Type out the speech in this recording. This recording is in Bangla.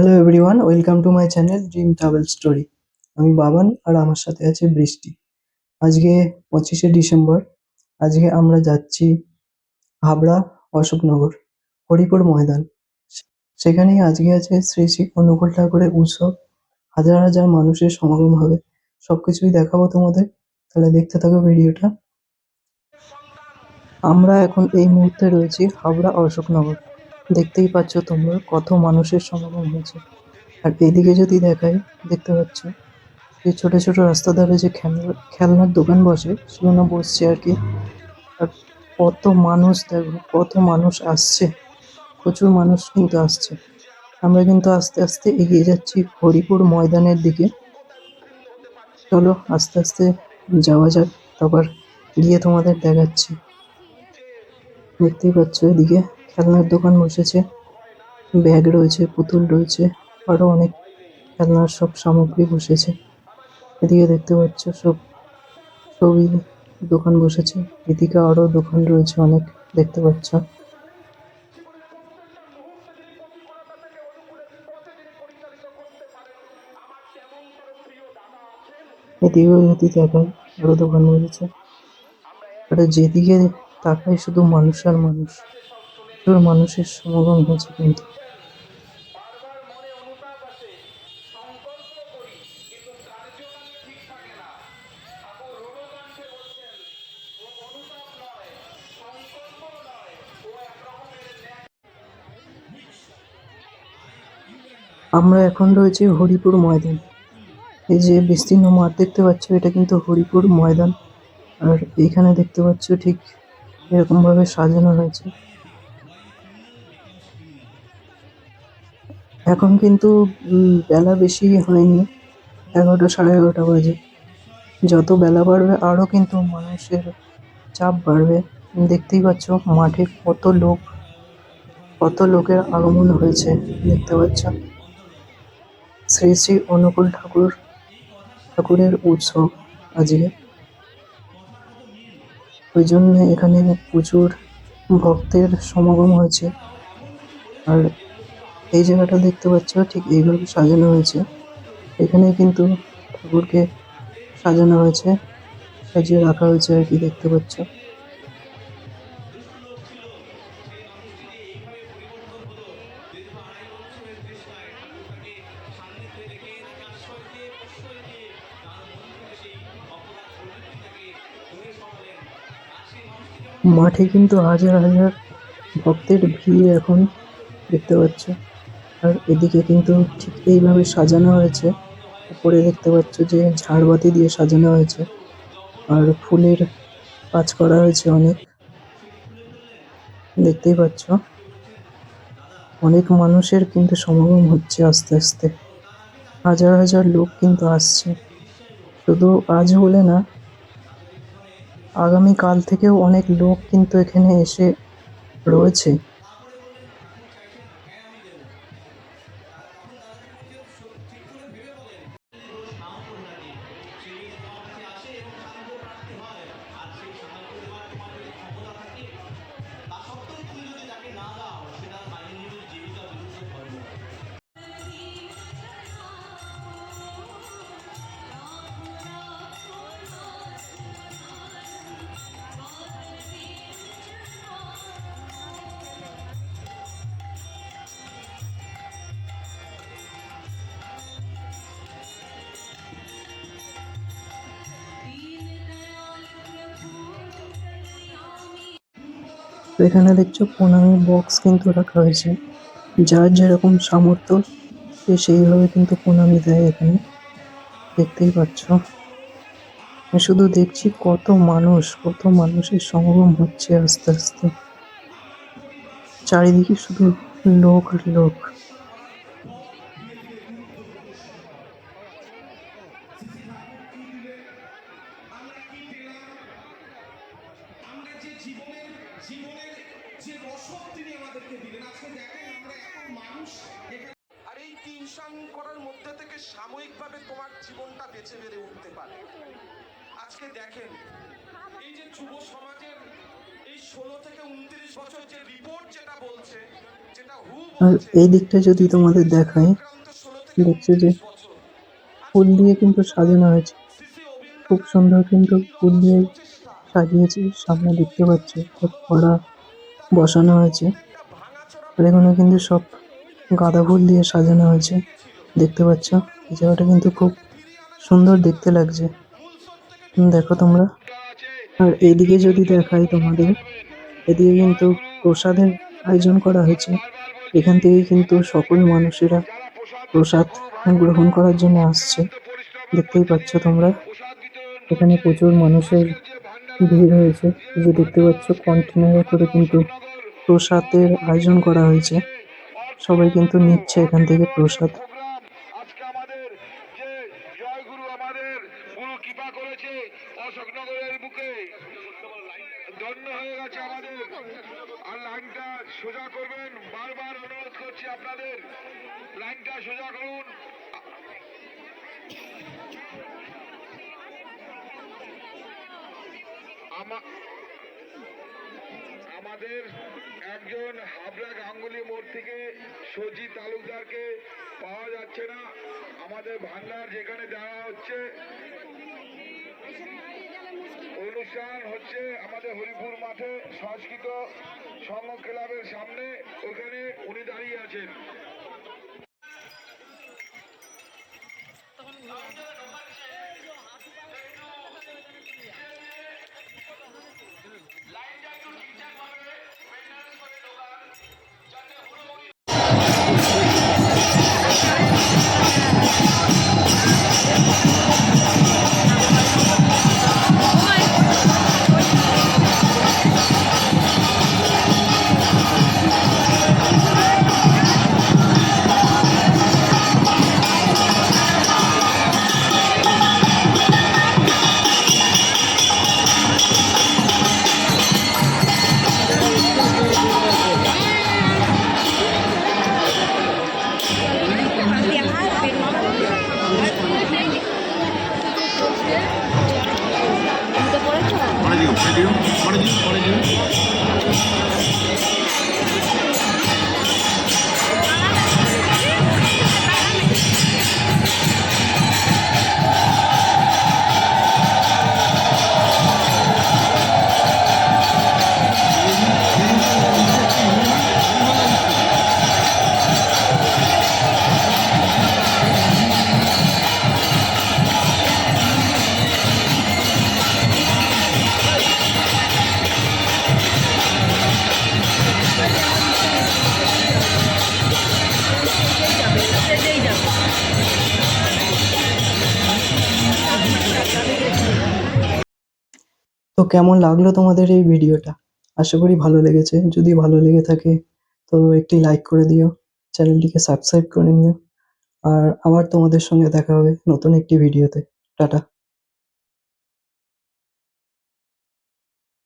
Hello everyone welcome to my channel dream travel story আমি বাবান আর আমার সাথে আছে বৃষ্টি। আজকে পঁচিশে ডিসেম্বর, আজকে আমরা যাচ্ছি হাবড়া অশোকনগর, হরিপুর ময়দান। সেখানেই আজকে আছে শ্রী শ্রী অনুকূল ঠাকুরের উৎসব। হাজার হাজার মানুষের সমাগম হবে। সবকিছুই দেখাবো তোমাদের। তাহলে দেখতে থাকো ভিডিওটা। আমরা এখন এই মুহূর্তে রয়েছি হাবড়া অশোকনগর। দেখতেই পাচ্ছ তোমরা কত মানুষের সমাগম হয়েছে। আর এদিকে যদি দেখাই, দেখতে পাচ্ছ যে ছোট ছোট রাস্তা ধারে যে খেলনা, খেলনার দোকান বসে সেখানে বসছে আর কি। আর কত মানুষ দেখো, কত মানুষ আসছে। প্রচুর মানুষ কিন্তু আসছে। আমরা কিন্তু আস্তে আস্তে এগিয়ে যাচ্ছি হরিপুর ময়দানের দিকে। চলো আস্তে আস্তে যাওয়া যাক, তারপর গিয়ে তোমাদের দেখাচ্ছি। দেখতেই পাচ্ছ এদিকে খেলনার দোকান বসেছে, ব্যাগ রয়েছে, পুতুল রয়েছে, আরও অনেক খেলনার সব সামগ্রী বসেছে। এদিকে দেখতে পাচ্ছ সব ছবি দোকান বসেছে। এদিকে আরও দোকান রয়েছে অনেক, দেখতে পাচ্ছ। এদিকেও যদি আরও দোকান বসেছে। যেদিকে তাকাই শুধু মানুষ আর মানুষ। প্রচুর মানুষের সমাগম হয়েছে কিন্তু। আমরা এখন রয়েছি হরিপুর ময়দান। এই যে বিস্তীর্ণ মাঠ দেখতে পাচ্ছ, এটা কিন্তু হরিপুর ময়দান। আর এখানে দেখতে পাচ্ছ ঠিক এরকম ভাবে সাজানো হয়েছে এখন কিন্তু বেলা বেশি হয়নি, এগারোটা সাড়ে এগারোটা বাজে। যত বেলা বাড়বে, আরও কিন্তু মানুষের চাপ বাড়বে। দেখতেই পাচ্ছ, মাঠে কত লোক, কত লোকের আগমন হয়েছে, দেখতে পাচ্ছ। শ্রী শ্রী অনুকূল ঠাকুর, ঠাকুরের উৎসব আজকে। ওই জন্য এখানে প্রচুর ভক্তের সমাগম হয়েছে। আর এই জায়গাটা দেখতে পাচ্ছ, ঠিক এইভাবে সাজানো হয়েছে। এখানে কিন্তু ঠাকুরকে সাজানো হয়েছে, সাজিয়ে রাখা হয়েছে আর কি দেখতে পাচ্ছ। মাঠে কিন্তু হাজার হাজার ভক্তের ভিড় এখন দেখতে পাচ্ছ। আর এদিকে কিন্তু ঠিক এইভাবে সাজানো হয়েছে। উপরে দেখতে পাচ্ছ যে ঝাড়বাতি দিয়ে সাজানো হয়েছে। আর ফুলের কাজ করা হয়েছে অনেক। দেখতেই পাচ্ছ। অনেক মানুষের কিন্তু সমাগম হচ্ছে আস্তে আস্তে। হাজার হাজার লোক কিন্তু আসছে। শুধু আজ হলে না আগামী কাল থেকেও অনেক লোক কিন্তু এখানে এসে রয়েছে। এখানে দেখছ প্রণামী বক্স কিন্তু রাখা হয়েছে। যার যেরকম সামর্থ্য, সে সেইভাবে কিন্তু প্রণামী দেয় এখানে। দেখতেই পাচ্ছ। আমি শুধু দেখছি কত মানুষ, কত মানুষের সমাগম হচ্ছে আস্তে আস্তে। চারিদিকে শুধু লোক আর লোক। জীবনের জীবনের যে রসদ তিনি আমাদেরকে দিলেন। আজকে দেখেন আমরা এত মানুষ এখানে আর এই টিউশন করার মধ্যে থেকে সাময়িকভাবে তোমার জীবনটা বেঁচে বেড়ে উঠতে পারে। আজকে দেখেন এই যে যুব সমাজের এই ষোলো থেকে উনত্রিশ বছর যে রিপোর্ট যেটা বলছে যেটা হু এই দিকটা যদি তোমাদের দেখায় দেখছ যে ফুল দিয়ে কিন্তু সাজানো হয়েছে। খুব সুন্দর কিন্তু ফুল দিয়ে সাজিয়েছে সামনে দেখতে পাচ্ছ এক কড়া বসানো হয়েছে। আর এখানে কিন্তু সব গাঁদা ফুল দিয়ে সাজানো হয়েছে। দেখতে পাচ্ছ? এই জায়গাটা কিন্তু খুব সুন্দর দেখতে লাগছে। দেখো তোমরা। আর এইদিকে যদি দেখাই তোমাদের, এদিকে কিন্তু প্রসাদের আয়োজন করা হয়েছে। এখান থেকে কিন্তু সকল মানুষেরা প্রসাদ গ্রহণ করার জন্য আসছে। দেখতেই পাচ্ছ তোমরা? এখানে প্রচুর মানুষের ভিড় হয়েছে। যে দেখতে পাচ্ছ কন্টেনারে করে কিন্তু প্রসাদের আয়োজন করা হয়েছে। সবাই কিন্তু নিচ্ছে এখান থেকে প্রসাদ। আমাদের সোজা করবেন অনুরোধ আপনাদের। সোজা করুন। আমাদের একজন হাবড়া গাঙ্গুলি মোড় থেকে সজি তালুকদারকে পাওয়া যাচ্ছে না। আমাদের ভান্ডার যেখানে দেওয়া হচ্ছে, অনুষ্ঠান হচ্ছে আমাদের হরিপুর মাঠে সংস্কৃত সংঘ ক্লাবের সামনে। ওখানে উনি দাঁড়িয়ে আছেন। পরে দিও পরে দিও। পরে দিও পরে দিও। তো কেমন লাগল তোমাদের এই ভিডিওটা? আশা করি ভালো লেগেছে। যদি ভালো লেগে থাকে, তো একটি লাইক করে দিও, চ্যানেলটিকে সাবস্ক্রাইব করে নিও। আর আবার তোমাদের সঙ্গে দেখা হবে নতুন একটি ভিডিওতে। টাটা।